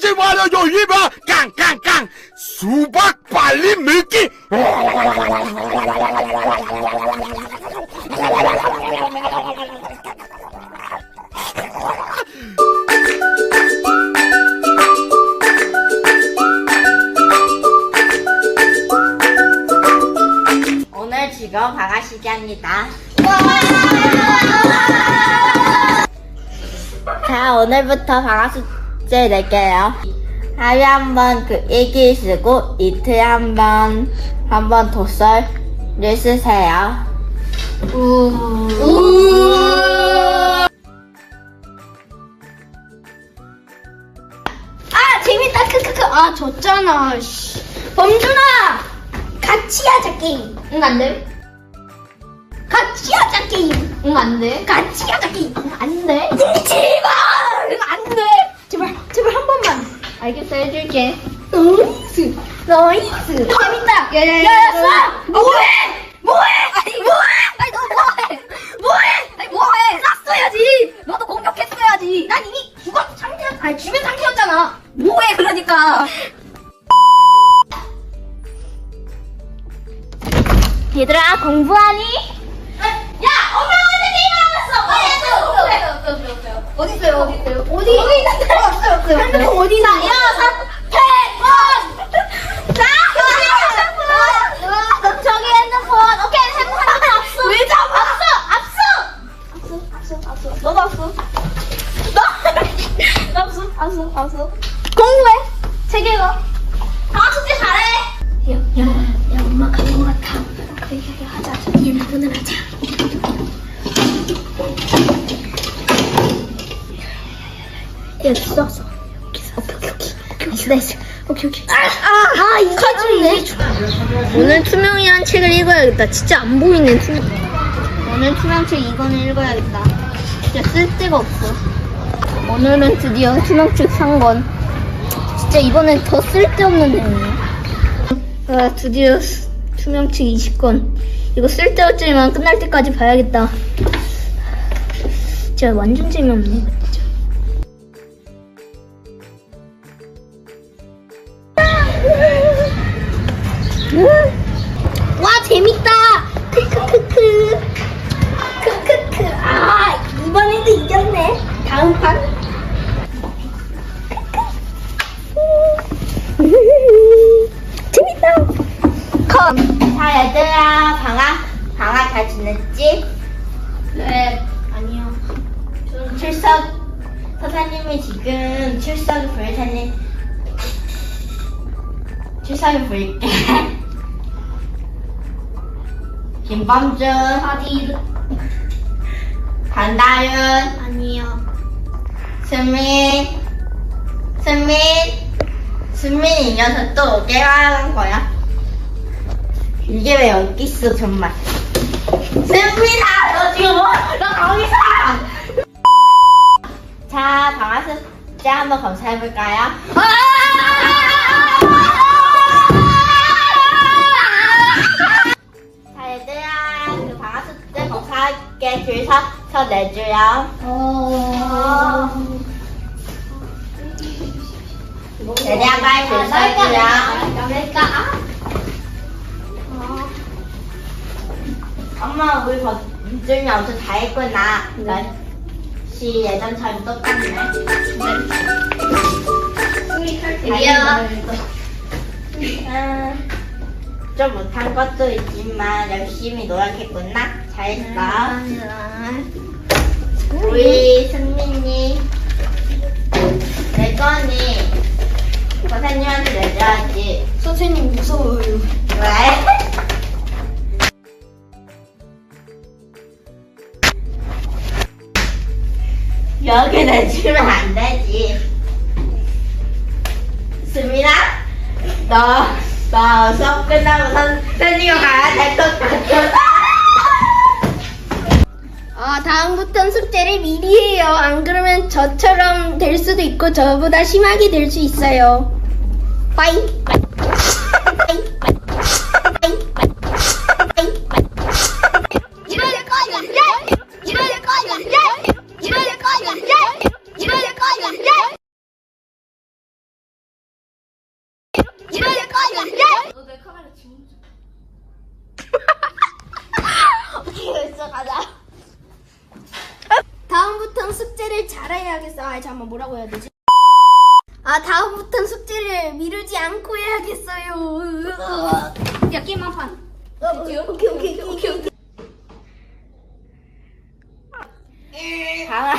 오지 말아요 이봐 깡깡깡 수박 빨리 먹기 오늘 즐거운 방학 시간입니다. 자, 오늘부터 방학 숙제 낼게요. 하루에 한번 그 일기 쓰고 이틀에 한 번, 한번 도설을 쓰세요. 아 재밌다. 크크크. 아 졌잖아. 씨. 범준아! 같이 하자 게임. 응 안돼? 같이 하자 게임. 응 안돼? 같이 하자 게임. 응 안돼? 제발! 응 안돼 알겠어 해줄게. 너이스. 너이스. 재밌다 야야야 쏴 뭐해? 뭐해? 아니 뭐해? 아니 너 뭐해? 뭐해? 아니 뭐해? 쐈어야지. 너도 공격했어야지. 난 이미 죽었 상태 아니 죽은 상태였잖아. 뭐해? 그러니까. 얘들아 공부하니? 야 엄마 어디 게임 하고 있어 어디 있어 어디? 있어요 어디 있어요 어디 어디 있는데? 없어요 없어요 핸드폰! 어디 있나 야 핸드폰! 자 여기 저기 핸드폰. 오케이 핸드폰 앞서 왜 잡아? 앞서 앞서 앞서 앞서 너도 앞서 너 앞서 앞서 앞서 공부해. 책 읽어. 아 숙제 잘해. 야, 야, 야, 엄마 가는 것 같아. 그래, 그래, 하자. 하자. 핸드폰을 하자. 야, 써, 써. 오케이, 오케이, 오케이. 오케이, 나이스. 오케이, 오케이. 아, 아, 아, 이거지. 오늘 투명이란 책을 읽어야겠다. 진짜 안 보이네, 투명. 오늘 투명책 이거는 읽어야겠다. 진짜 쓸데가 없어. 오늘은 드디어 투명책 산 건. 진짜 이번엔 더 쓸데없는 내용이야. 아, 드디어 수- 투명책 20권. 이거 쓸데없지만 끝날 때까지 봐야겠다. 진짜 완전 재미없네, 와, 재밌다! 크크크크. 크크크. 아, 이번에도 이겼네. 다음 판. 재밌다. 컴. 자, 얘들아, 방학, 방학 잘 지냈지? 네, 아니요. 출석, 선생님이 지금 출석 부를 테니, 출석을 부를게. 김범준, 어디? 반다윤, 아니요. 승민, 승민, 승민 이 녀석 또 어깨 하는 거야? 이게 왜 여기 있어 정말? 승민아, 너 지금 뭐? 너 거기서! 자, 방학 숙제 한번 검사해 볼까요? 자, 검사할게 줄 서서 내줘요. 어. 빨리 줄 서줘요. 그러니까 아. 엄마 우리 범준이 엄청 잘했구나. 역시 예전처럼 똑같네. 음, 좀 못한 것도 있지만 열심히 노력했구나. 잘했어. 우리 승민이 내 거니 선생님한테 내줘야지. 선생님 무서워요. 왜? 여기 내주면 안 되지. 수민아, 너, 너 수업 끝 아, 다음부턴 숙제를 미리 해요. 안 그러면 저처럼 될 수도 있고 저보다 심하게 될 수 있어요. 빠이. 잘해야겠어. 아 잠깐만 뭐라고 해야 되지? 아 다음부턴 숙제를 미루지 않고 해야겠어요. 야 게임 한 판. 오케이 오케이 오케이 오케이 오케이. 강아